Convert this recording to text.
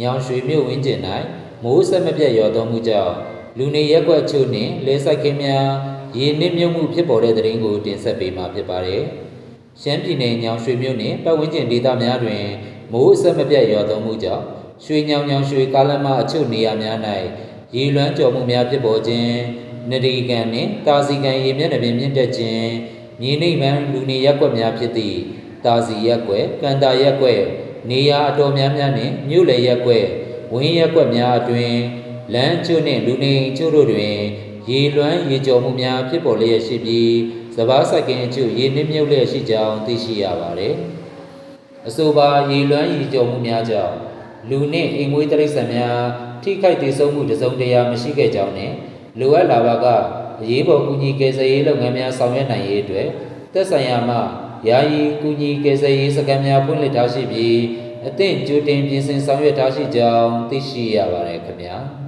ညောင်ရွှေမြို့ဝင်းကျင်၌မိုးဆက်မပြတ်ရွာသွန်းမှုကြောင့်လူနေရက်ကွက်ချို့နှင့်လဲဆိုင်ခင်းများရေနစ်မြုပ်မှုဖြစ်ပေါ်တဲ့တဲ့ရင်ကိုတင်ဆက်ပေးမှာဖြစ်ပါတယ်။ရှမ်းပြည်နယ်ညောင်ရွှေမြို့နှင့်ပတ်ဝန်းကျင်ဒေသများတွင်မိုးအဆက်မပြတ်ရွာသွန်းမှုကြောင့်ရွှေညောင်ညောင်ရွှေကားလမ်းမအချို့နေရာများ၌ရေလွှမ်းကျော်မှုများဖြစ်ပေါ်ခြင်းနဒီကန်နှင့်တာစီကန်ရေမျက်နှာပြင်မြင့်တက်ခြင်းမြေနိမ့်မှန်လူနေရက်ကွက်များဖြစ်သည့်တာစီရက်ကွက်ကန်တာရက်ကွက် နေရာအတော်များများနှင့်မြို့လေရက်ကွက်ဝင်းရက်ကွက်များအတွင်လမ်းချို့နှင့်လူနေအိမ်ချို့တို့တွင် ရေလွှမ်းရေကျော်မှုများဖြစ်ပေါ်လျက်ရှိပြီးစဘာစိုက်ကင်အချို့ရေနစ်မြုပ်လျက်ရှိကြောင်းသိရှိရပါတယ်။အဆိုပါရေလွှမ်းရေကျော်မှုများကြောင့်လူနှင့်အိမ်မွေးတိရစ္ဆာန်များထိခိုက်ဒေဆုံးမှုတစ်စုံတစ်ရာမရှိခဲ့ကြောင်းနဲ့လိုအပ်လာပါကအရေးပေါ်ကူညီကယ်ဆယ်ရေးလုပ်ငန်းများဆောင်ရွက်နိုင်ရေးအတွက်သက်ဆိုင်ရာမှ ယာယီကူညီကယ်ဆယ်ရေးစခန်းများဖွင့်လှစ်ထားရှိပြီးအသင့်ကြိုတင်ပြင်ဆင်ဆောင်ရွက်ထားရှိကြောင်းသိရှိရပါတယ်ခင်ဗျာ။